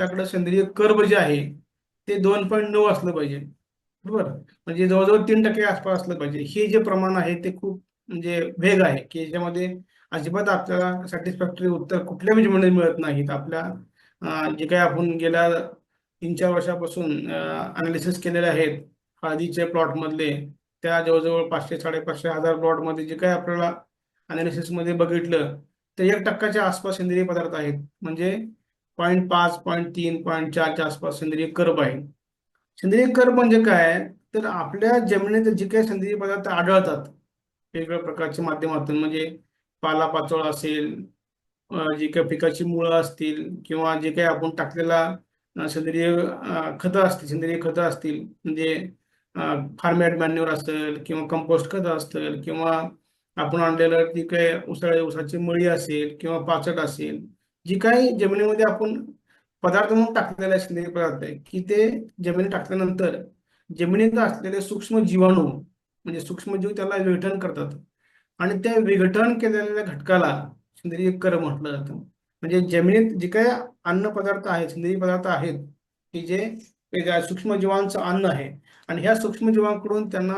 आपल्याकडं सेंद्रिय कर्ब जे आहे ते दोन पॉईंट नऊ असलं पाहिजे. बरोबर? म्हणजे जवळजवळ तीन टक्के आसपास असलं पाहिजे. हे जे प्रमाण आहे ते खूप म्हणजे वेग आहे की याच्यामध्ये अजिबात आपल्याला सॅटिस्फॅक्टरी उत्तर कुठल्या म्हणजे मिळत नाहीत. आपल्या जे काही आपण गेल्या तीन चार वर्षापासून अनालिसिस केलेले आहेत हळदीचे प्लॉट मधले त्या जवळजवळ पाचशे साडेपाचशे हजार प्लॉटमध्ये जे काही आपल्याला अनालिसिसमध्ये बघितलं ते एक टक्क्याच्या आसपास सेंद्रिय पदार्थ आहेत. म्हणजे पॉईंट पाच पॉईंट तीन पॉईंट चारच्या आसपास सेंद्रिय कर्ब आहे. सेंद्रिय कर्ब म्हणजे काय तर आपल्या जमिनीत जे काही सेंद्रिय पदार्थ आढळतात वेगवेगळ्या प्रकारच्या माध्यमातून म्हणजे पालापाचोळा असेल जे जी काही पिकाची मुळं असतील किंवा जे काही आपण टाकलेला सेंद्रिय खतं असतील सेंद्रिय खतं असतील म्हणजे फार्मॅट मॅन्युअर असेल किंवा कंपोस्ट खतं असतील किंवा आपण आणलेलं जी काही उसाळी उसाची मळी असेल किंवा पाचट असेल जी काही जमिनीमध्ये आपण पदार्थ म्हणून टाकलेले आहे सेंद्रिय पदार्थ आहे की ते जमिनीत टाकल्यानंतर जमिनीत असलेले सूक्ष्म जीवाणू म्हणजे सूक्ष्मजीव त्याला विघटन करतात. आणि त्या विघटन केलेल्या घटकाला सेंद्रिय कर म्हटलं जातं. म्हणजे जमिनीत जे काही अन्न पदार्थ आहेत सेंद्रिय पदार्थ आहेत की जे वेगळ्या सूक्ष्मजीवांचं अन्न आहे आणि ह्या सूक्ष्मजीवांकडून त्यांना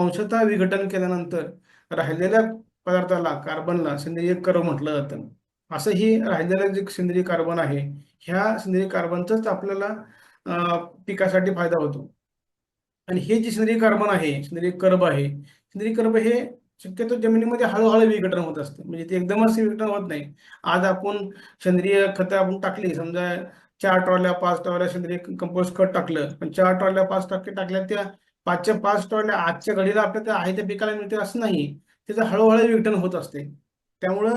अंशतः विघटन केल्यानंतर राहिलेल्या पदार्थाला कार्बनला सेंद्रिय कर म्हटलं जातं. असं हे राहिलेलं जे सेंद्रिय कार्बन आहे ह्या सेंद्रिय कार्बनचाच आपल्याला पिकासाठी फायदा होतो. आणि हे जे सेंद्रिय कार्बन आहे सेंद्रिय कर्ब आहे सेंद्रिय कर्ब हे शक्यतो जमिनीमध्ये हळूहळू विघटन होत असतं. म्हणजे ते एकदमच विघटन होत नाही. आज आपण सेंद्रिय खतं आपण टाकली समजा चार ट्रॉल्या पाच ट्रॉल्या सेंद्रिय कंपोस्ट खत टाकलं पण चार ट्रॉल्या पाच टक्के टाकल्या त्या पाचच्या पाच ट्रॉल्या आजच्या घडीला आपल्या त्या आहे त्या पिकाला मिळते असं नाही. त्याचं हळूहळू विघटन होत असते. त्यामुळं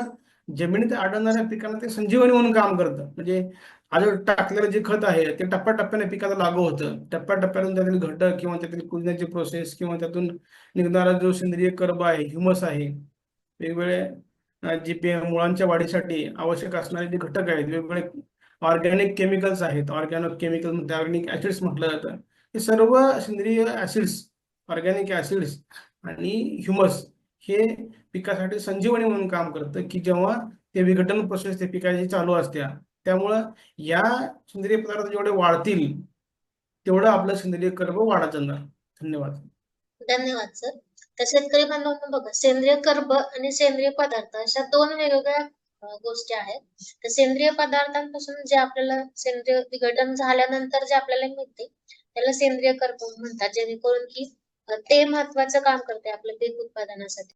जमिनीत आढळणाऱ्या पिकांना ते संजीवनी म्हणून काम करतं. म्हणजे आज टाकलेलं जे खत आहे ते टप्प्याटप्प्याने पिकाला लागू होतं. टप्प्याटप्प्यातून त्यातील घटक किंवा त्यातील कुजण्याची प्रोसेस किंवा त्यातून निघणारा जो सेंद्रिय कर्ब आहे ह्युमस आहे वेगवेगळे जी मुळांच्या वाढीसाठी आवश्यक असणारे जे घटक आहेत वेगवेगळे ऑर्गॅनिक केमिकल्स आहेत. ऑर्गॅनिक केमिकल म्हणजे ऑर्गॅनिक ऍसिड्स म्हटलं जातं. हे सर्व सेंद्रिय ऍसिड्स ऑर्गॅनिक ऍसिड्स आणि ह्युमस हे पिकासाठी संजीवनी म्हणून काम करतं की जेव्हा ते विघटन प्रोसेस ते पिकाची चालू असत्या त्यामुळं या सेंद्रिय पदार्थ जेवढे वाढतील तेवढं आपलं सेंद्रिय कर्ब वाढत जाणार. धन्यवाद. धन्यवाद सर तर शेतकरी बांधवांनो बघा सेंद्रिय कर्ब आणि सेंद्रिय पदार्थ अशा दोन वेगवेगळ्या गोष्टी आहेत. तर सेंद्रिय पदार्थांपासून जे आपल्याला सेंद्रिय विघटन झाल्यानंतर जे आपल्याला मिळते त्याला सेंद्रिय कर्ब म्हणतात. जेणेकरून की ते महत्वाचं काम करते आपल्या पीक उत्पादनासाठी.